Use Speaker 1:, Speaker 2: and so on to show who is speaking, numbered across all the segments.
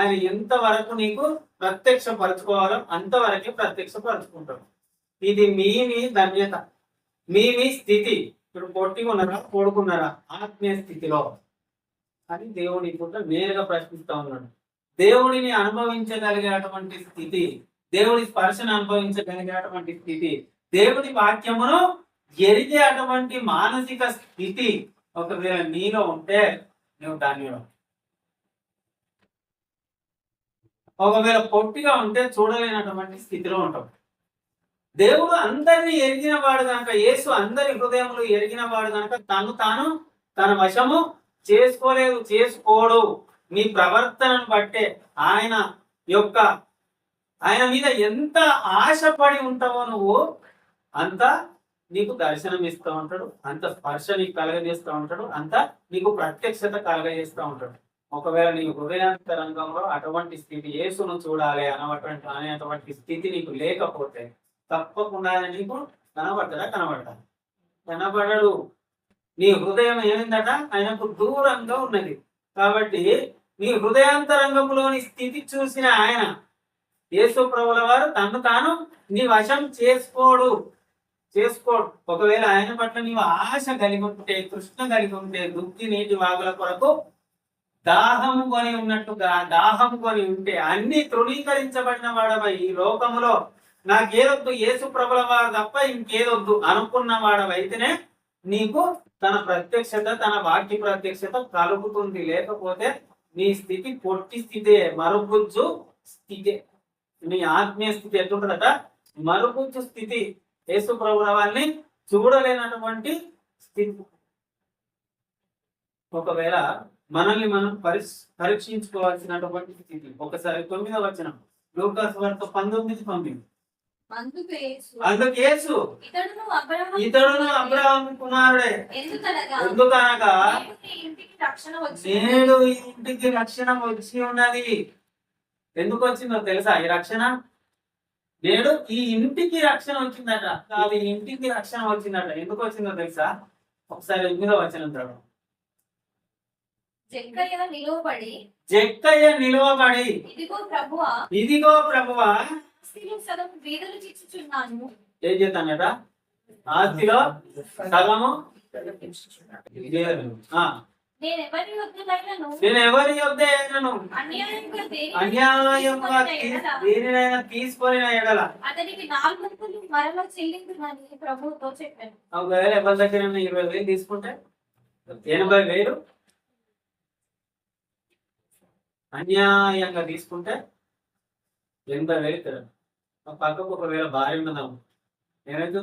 Speaker 1: ఆయన ఎంతవరకు నీకు ప్రత్యక్షపరచుకోవాలో అంతవరకే ప్రత్యక్షపరచుకుంటాడు ఇది మీ మీ ధన్యత మీ మీ స్థితి. ఇప్పుడు పొట్టి ఉన్నారా కొడుకున్నారా ఆత్మీయ స్థితిలో. అని దేవుడిని కూడా నేరుగా ప్రశ్నిస్తా ఉన్నాడు. దేవుడిని అనుభవించగలిగేటువంటి స్థితి దేవుడి స్పర్శను అనుభవించగలిగేటువంటి స్థితి దేవుడి వాక్యమును ఎరిగే అటువంటి మానసిక స్థితి ఒకవేళ నీలో ఉంటే నువ్వు ధన్యుడు. ఒకవేళ పొట్టిగా ఉంటే చూడలేనటువంటి స్థితిలో ఉంటాం. దేవుడు అందరిని ఎరిగిన వాడు కనుక యేసు అందరి హృదయములు ఎరిగిన వాడు కనుక తను తాను తన వశము చేసుకోలేదు చేసుకోడు. మీ ప్రవర్తనను బట్టే ఆయన యొక్క ఆయన మీద ఎంత ఆశపడి ఉంటావో నువ్వు అంత నీకు దర్శనం ఇస్తూ ఉంటాడు అంత స్పర్శ నీకు కలగజేస్తూ ఉంటాడు అంత నీకు ప్రత్యక్షత కలగజేస్తూ ఉంటాడు. ఒకవేళ నీ హృదయాంతరంగంలో అటువంటి స్థితి యేసును చూడాలి అనటువంటి అనేటువంటి స్థితి నీకు లేకపోతే తప్పకుండా నీకు కనబడ్డా కనబడ్డాలి కనబడడు. నీ హృదయం ఏమిందట? ఆయనకు దూరంగా ఉన్నది. కాబట్టి నీ హృదయాంతరంగంలోని స్థితి చూసిన ఆయన యేసు ప్రభుల వారు తను తాను నీ వశం చేసుకోడు. చేసుకోడు. ఒకవేళ ఆయన పట్ల నీవు ఆశ కలిగి ఉంటే కృష్ణ కలిగి ఉంటే దుఃఖి నీటి వాగుల కొరకు దాహం కొని ఉన్నట్టుగా దాహం కొని ఉంటే అన్ని తృణీకరించబడిన వాడవై ఈ లోకములో. నాకేదొద్దు యేసు ప్రభుల వారు తప్ప ఇంకేదొద్దు అనుకున్న వాడవైతేనే నీకు తన ప్రత్యక్షత తన వాక్య ప్రత్యక్షత కలుగుతుంది. లేకపోతే నీ స్థితి పొట్టి స్థితే మరుగుజ్జు స్థితి. నీ ఆత్మీయ స్థితి ఎట్లుంటుందట? మరుగుజ్జు స్థితి. యేసు ప్రభుల వారిని చూడలేనటువంటి స్థితి. ఒకవేళ మనల్ని మనం పరీక్షించుకోవాల్సినటువంటి స్థితి. ఒకసారి తొమ్మిదవ వచనం. లూకాస్ వార్త పంతొమ్మిది తొమ్మిది
Speaker 2: అందుకు యేసు,
Speaker 1: అందుకు యేసు.
Speaker 2: ఇతడును
Speaker 1: అబ్రహాం కుమారుడే.
Speaker 2: ఎందుకనగా? నేడు ఇంటికి రక్షణ వచ్చి
Speaker 1: నేడు ఈ ఇంటికి రక్షణ వచ్చి ఉన్నది. ఎందుకు వచ్చిందో తెలుసా? ఈ రక్షణ? నేడు ఈ ఇంటికి రక్షణ వచ్చిందట. కాదు ఈ ఇంటికి రక్షణ వచ్చిందట. ఎందుకు వచ్చిందో తెలుసా? ఒకసారి ఎనిమిదో వచ్చిన తర్వాత
Speaker 2: జక్కయ్య నిలువబడి
Speaker 1: జక్కయ్య నిలువబడి.
Speaker 2: ఇదిగో ప్రభువా
Speaker 1: ఇదిగో ప్రభువా.
Speaker 2: ఆస్తిలో సగం బీదలు చిచ్చుచున్నాను.
Speaker 1: ఏం చేస్తానట ఆస్తిలో సగము
Speaker 2: నేను ఎవరి వద్దనైనను
Speaker 1: నేను ఎవరి యొద్ద అయినను
Speaker 2: అన్యాయంగా
Speaker 1: దేనినైనా తీసుకొని ఎడల.
Speaker 2: అతనికి నాలుగంతులు మరలా చెల్లించునని ప్రభువుతో చెప్పాను.
Speaker 1: ఒకవేళ ఎవరి దగ్గర ఇరవై వేలు తీసుకుంటే? ఎనభై వేలు? అన్యాయంగా తీసుకుంటే ఎంత వేలు మా పక్కకు ఒకవేళ భార్య ఉన్నదాము ఏమైతే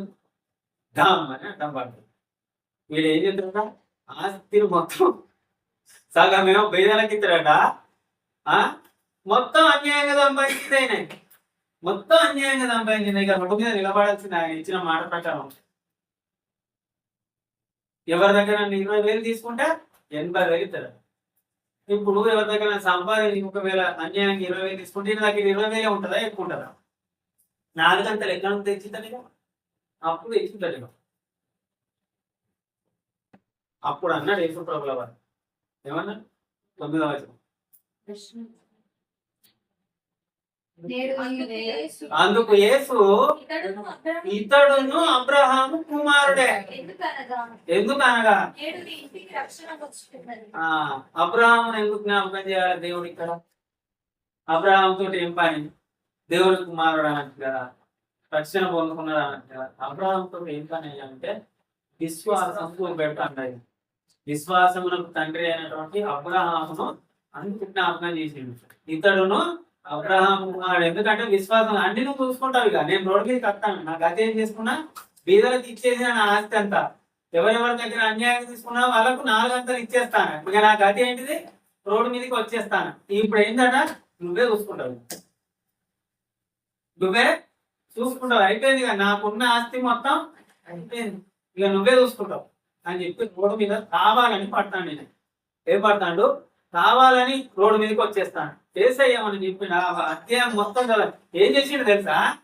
Speaker 1: డామ్ అని అడ్డం పడుతుంది వీడు ఏం చెప్తారట ఆస్తిని మొత్తం సగం ఏమో బేదలకి ఆ? మొత్తం అన్యాయంగా సంపాదించింది ఆయన. మొత్తం అన్యాయంగా సంపాదించింది ఇక రోడ్డు మీద నిలబడాల్సింది ఆయన ఇచ్చిన మాట ప్రకారం. ఎవరి దగ్గర ఇరవై వేలు తీసుకుంటే ఎనభై వేలు ఇస్తారు ఇప్పుడు ఎవరి దగ్గర సంపాదించి ఒకవేళ అన్యాయంగా ఇరవై వేలు తీసుకుంటే నాకు దగ్గర ఇరవై వేలే ఉంటుందా? ఎక్కువ ఉంటుందా? నాలుగంతలు ఎక్కడ నుంచి అప్పుడు తెచ్చిందట అప్పుడు అన్నాడు యేసు ప్రభుల వారు. ఏమన్నా తొమ్మిదవ
Speaker 2: అందుకు యేసు,
Speaker 1: అందుకు యేసు
Speaker 2: ఇతడును అబ్రహాము
Speaker 1: అబ్రహాము కుమారుడే.
Speaker 2: ఎందుకనగా?
Speaker 1: అబ్రహామును ఎందుకు జ్ఞాపకం చేయాలి దేవుడు ఇక్కడ? అబ్రహాం తోటి ఏం పని? దేవుడి కుమారుడు అన్నట్టు కదా రక్షణ పొందుకున్నాడు కదా అబ్రహాం తోటి ఏం పని అయ్యాలంటే విశ్వాసం పెట్టండి విశ్వాసమునకు తండ్రి అయినటువంటి అబ్రహామును అందుకు జ్ఞాపకం చేసిండు. ఇతడును అబ్రహాం కుమారుడు ఎందుకంటే విశ్వాసం అన్ని నువ్వు చూసుకుంటావు ఇక. నేను రోడ్డు మీద కట్టాను నా గతి ఏం చేసుకున్నా? బీదలకు ఇచ్చేసి నా ఆస్తి అంతా. ఎవరెవరి దగ్గర అన్యాయం తీసుకున్నా వాళ్ళకు నాలుగంతలు ఇచ్చేస్తాను. ఇక నా గతి ఏంటిది? రోడ్డు మీదకి వచ్చేస్తాను. ఇప్పుడు ఏంటంటే నువ్వే చూసుకుంటావు. నువ్వే చూసుకుంటావు. అయిపోయింది ఇక. నాకున్న ఆస్తి మొత్తం అయిపోయింది. ఇక నువ్వే చూసుకుంటావు. అని చెప్పి రోడ్డు మీద కావాలని పడతాను నేను. ఏం పడతాడు? కావాలని రోడ్డు మీదకి వచ్చేస్తాను. చేసేయమని చెప్పిన అధ్యాయం మొత్తం కదా ఏం చేసిండు తెలుసా?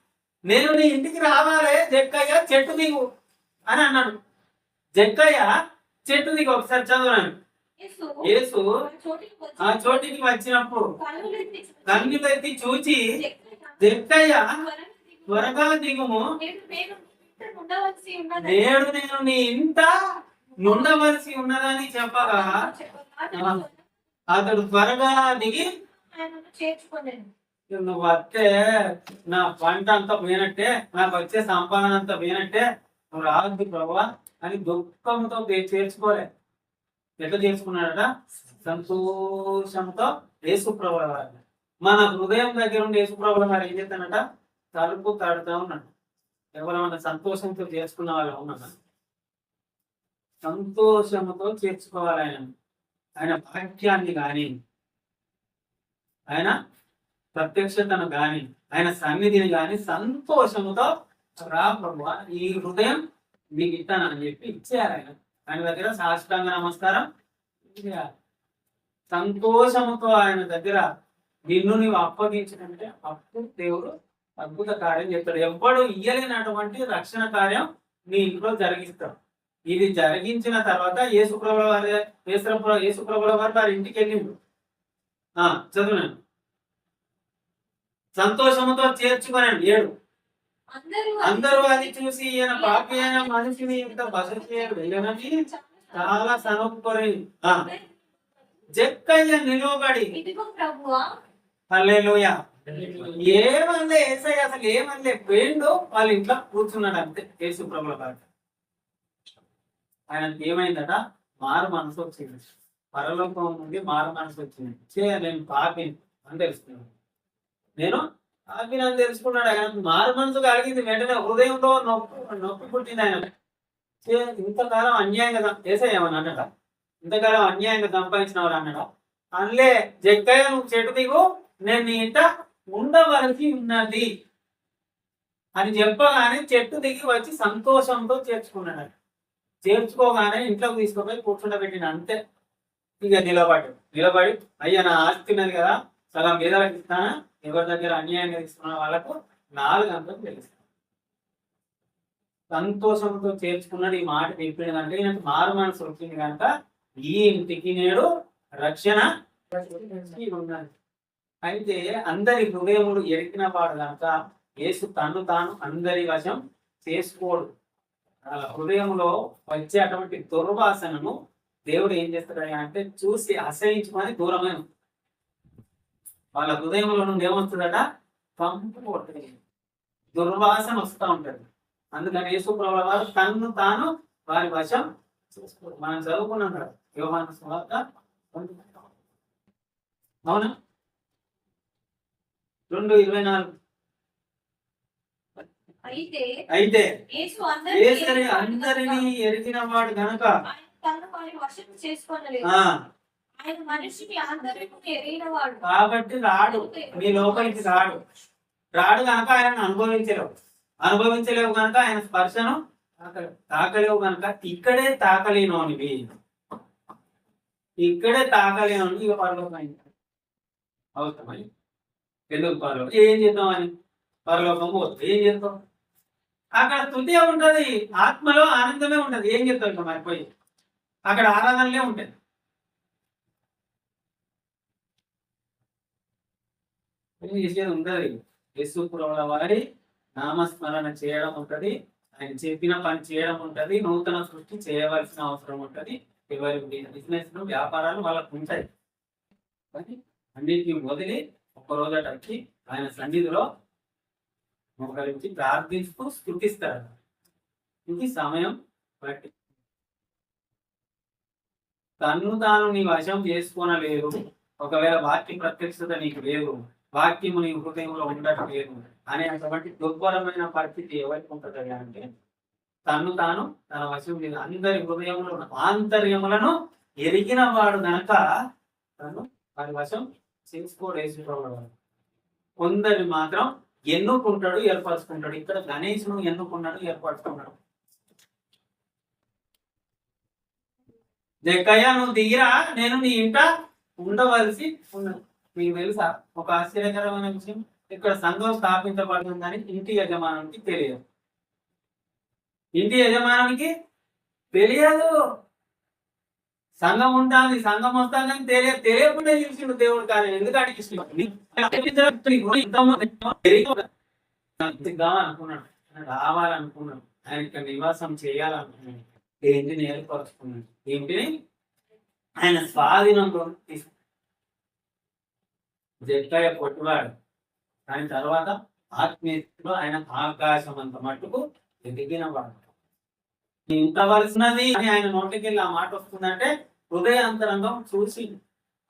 Speaker 1: నేను నీ ఇంటికి రావాలే జక్కయ్య చెట్టు దిగు అని అన్నాడు. జక్కయ్య చెట్టు దిగు ఒకసారి చదవను
Speaker 2: యేసు
Speaker 1: యేసు
Speaker 2: ఆ చోటికి
Speaker 1: వచ్చినప్పుడు
Speaker 2: కన్నులెత్తి చూచి, "జక్కయ్య, త్వరగా దిగు.
Speaker 1: త్వరగా దిగుము.
Speaker 2: నేడు నేను
Speaker 1: నీ ఇంట నుండవలసి ఉన్నదని చెప్పగా అతడు త్వరగా దిగి నువ్వు వస్తే నా పంట అంతా పోయినట్టే నాకు వచ్చే సంపాదన అంతా పోయినట్టే నువ్వు రావద్దు ప్రభా అని దుఃఖంతో చేర్చుకోలే ఎట్లా చేర్చుకున్నాడట సంతోషంతో యేసుప్రభు వారు మన హృదయం దగ్గర ఉండి యేసుప్రభు గారు ఏం చేస్తానట తలుపు తాడుతా ఉన్నాడు. ఎవరైనా సంతోషంతో చేర్చుకున్న వాళ్ళు ఉన్నా సంతోషంతో చేర్చుకోవాలి ఆయన. ఆయన వాక్యాన్ని కానీ ఆయన ప్రత్యక్షతను గాని ఆయన సన్నిధిని కానీ సంతోషముతో రా ప్రభు ఈ హృదయం మీకు ఇస్తానని చెప్పి ఇచ్చారు ఆయన. ఆయన దగ్గర సాష్టాంగ నమస్కారం సంతోషముతో ఆయన దగ్గర నిన్ను నీవు అప్పగించినంటే అప్పుడు దేవుడు అద్భుత కార్యం చెప్తాడు. ఎవ్వడు ఇయ్యలేనటువంటి రక్షణ కార్యం నీ ఇంట్లో జరిగిస్తాడు. ఇది జరిగించిన తర్వాత యేసుప్రభుల వారి యేసుప్రభు యేసుప్రభుల వారు వారి ఇంటికి వెళ్ళిండు ఆ, చదువునండి సంతోషముతో చేర్చుకునండి. ఏడు.
Speaker 2: అందరూ
Speaker 1: అందరూ అది చూసి ఈయన పాపి అయిన మనిషిని ఇంత బస చేయడని చాలా సనుక్కొని. ఆ, జక్కయ్య నిలువబడి.
Speaker 2: ఇదిగో ప్రభువా.
Speaker 1: హల్లెలూయా. ఏమనలే ఏసై అసలు ఏమనలే పోయిండు వాళ్ళ ఇంట్లో కూర్చున్నాడు అంతే. యేసు ప్రభుల పాట ఆయనకి ఏమైందట? మారు మనసు వచ్చింది. పరలోకం నుండి మారు మనసు వచ్చింది. చే నేను పాపిని అని తెలుసుకున్నాను నేను పాపిని అని తెలుసుకున్నాడు. ఆయన మారు మనసు కలిగింది. వెంటనే హృదయంలో నొప్పి నొప్పి పుట్టింది ఆయన. చే ఇంతకాలం అన్యాయంగా కదా అన్నట ఇంతకాలం అన్యాయంగా సంపాదించినవారు అన్నట అనలే జగ్గయ్య నువ్వు చెట్టు దిగు. నేను నీ ఇంట ఉండవలసి ఉన్నది అని చెప్పగానే చెట్టు దిగి వచ్చి సంతోషంతో చేర్చుకున్నాడు చేర్చుకోగానే ఇంట్లోకి తీసుకుపోయి కూర్చుండబెట్టిన అంతే. ఇక నిలబడి నిలబడి అయ్యా నా ఆస్తి ఉన్నది కదా సగం పేదలకు ఇస్తానా ఎవరి దగ్గర అన్యాయంగా తీసుకున్న వాళ్ళకు నాలుగు అంతకు తెలుస్తాను సంతోషంతో చేర్చుకున్నాడు. ఈ మాట చెప్పాడు కనుక మారు మనసు వచ్చింది కనుక ఈ ఇంటికి నేడు రక్షణ ఉన్నది అయితే అందరి హృదయములు ఎరికిన వాడు కనుక యేసు తను తాను అందరి వశం చేసుకోడు. ఆ హృదయంలో వచ్చే అటువంటి దుర్వాసనను దేవుడు ఏం చేస్తాడు అంటే చూసి అసహించమని దూరమైన వాళ్ళ హృదయంలో నుండి ఏమొస్తుందట? పంపు కొట్టది దుర్వాసన వస్తూ ఉంటుంది. అందుకని యేసు వారు తన్ను తాను వారి వశం చేసుకోడు మనం చదువుకున్నాం కదా యోహాను స్వార్త అవునా? రెండు ఇరవై నాలుగు.
Speaker 2: అయితే
Speaker 1: ఏసరి అందరినీ ఎరిగిన వాడు గనక కాబట్టి రాడు. నీ లోపలికి రాడు. రాడు కనుక ఆయన అనుభవించలేవు. అనుభవించలేవు కనుక ఆయన స్పర్శను తాక- తాకలేవు కనుక ఇక్కడే తాకలేనోనివి. ఇక్కడే తాకలేనోని ఇక పరలోకం అవసరమని ఎందుకు పరలోకం? ఏం చేద్దామని పరలోకం పోతుంది ఏం చేస్తాం అక్కడ తుది ఉంటది ఆత్మలో ఆనందమే ఉంటది. ఏం చెప్తాడు ఇంకా పోయి? అక్కడ ఆరాధనలే ఉంటుంది ఏం చేసేది ఉంటది వారి నామస్మరణ చేయడం ఉంటది. ఆయన చెప్పిన పని చేయడం ఉంటది. నూతన సృష్టి చేయవలసిన అవసరం ఉంటది. ఎవరి బిజినెస్ వ్యాపారాలు వాళ్ళకు ఉంటాయి. కానీ అన్నిటిని వదిలి ఒక రోజు వచ్చి ఆయన సన్నిధిలో మోకరించి ప్రార్థిస్తూ స్థుతిస్తారు ఇది సమయం బట్టి తన్ను తాను నీ వశం చేసుకోనలేరు ఒకవేళ వాక్య ప్రత్యక్షత నీకు లేదు వాక్యము నీ హృదయంలో ఉండటం లేదు అనేటువంటి దుర్భరమైన పరిస్థితి ఎవరికి ఉంటుంది అంటే తను తాను తన వశం లేదు అందరి హృదయంలో ఉన్న ఆంతర్యములను ఎరిగిన వాడు గనక తను వారి వశం చేసుకోలేసుకోవడం కొందరి మాత్రం ఎన్నుకుంటాడు ఏర్పరచుకుంటాడు. ఇక్కడ గణేశుడు ఎన్నుకున్నాడు ఏర్పరచుకున్నాడు. జక్కయ్య నువ్వు దిగిరా నేను నీ ఇంట ఉండవలసి ఉన్నది. మీకు తెలుసా? ఒక ఆశ్చర్యకరమైన విషయం. ఇక్కడ సంఘం స్థాపించబడుతుందని ఇంటి యజమానికి తెలియదు. ఇంటి యజమానికి తెలియదు. సంఘం ఉంటుంది సంఘం వస్తానని తెలియ తెలియకుండా చూసిండు దేవుడు కానీ ఎందుకు అనుకున్నాడు రావాలనుకున్నాడు. ఆయన ఇక్కడ నివాసం చేయాలనుకున్నాడు. ఏంటి ఏర్పరచుకున్నాడు ఏంటిని ఆయన స్వాధీనంలో తీసుకు జక్కయ్య పొట్టువాడు దాని తర్వాత ఆత్మీయతలో ఆయన ఆకాశం అంత మట్టుకు ఎదిగిన వాడు. ఉండవలసినది అని ఆయన నోటికి ఆ మాట వస్తుందంటే హృదయాంతరంగం చూసి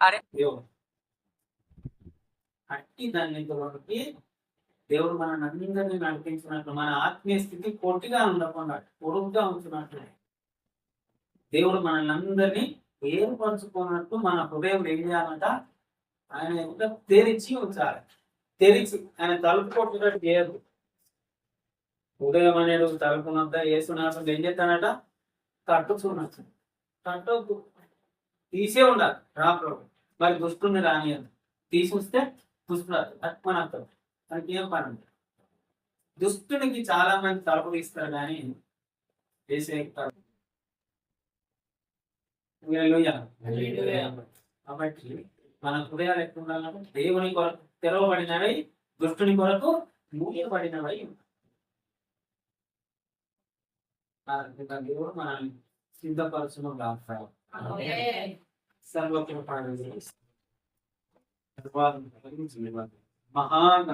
Speaker 3: అరే.
Speaker 1: దేవుడు అట్టి దాన్ని కొరకు దేవుడు మన అందరినీ నడిపించినట్లు మన ఆత్మీయ స్థితి పొట్టిగా ఉండకుండా పొడుగ్గా ఉంచినట్లు. దేవుడు మనల్ని అందరినీ ఏర్పరచుకున్నట్టు మన హృదయం ఏం చేయాలంట? ఆయన తెరిచి ఉంచాలి. తెరిచి ఆయన తలుపు కొట్టున్నట్టు చేయదు. ఉదయం అనేది తలుపు వద్ద వేసుకున్నప్పుడు ఏం చేస్తానట కట్టుకున్నట్టు కట్టు తీసే ఉండాలి రాప్పుడు మరి దుష్టుని రానియదు తీసుకొస్తే దుష్టుడు తక్కువ నచ్చదు మనకి ఏం పని దుష్టునికి చాలా మంది తలుపు తీస్తారు కానీ వేసే. కాబట్టి మన హృదయాలు ఎట్లా ఉండాలంటే దేవుని కొరకు తెరవబడినవై దుష్టుని కొరకు మూయబడినవై దేవుడు మనల్ని సిద్ధపరచును గాక సర్వకృపాణి మహాన్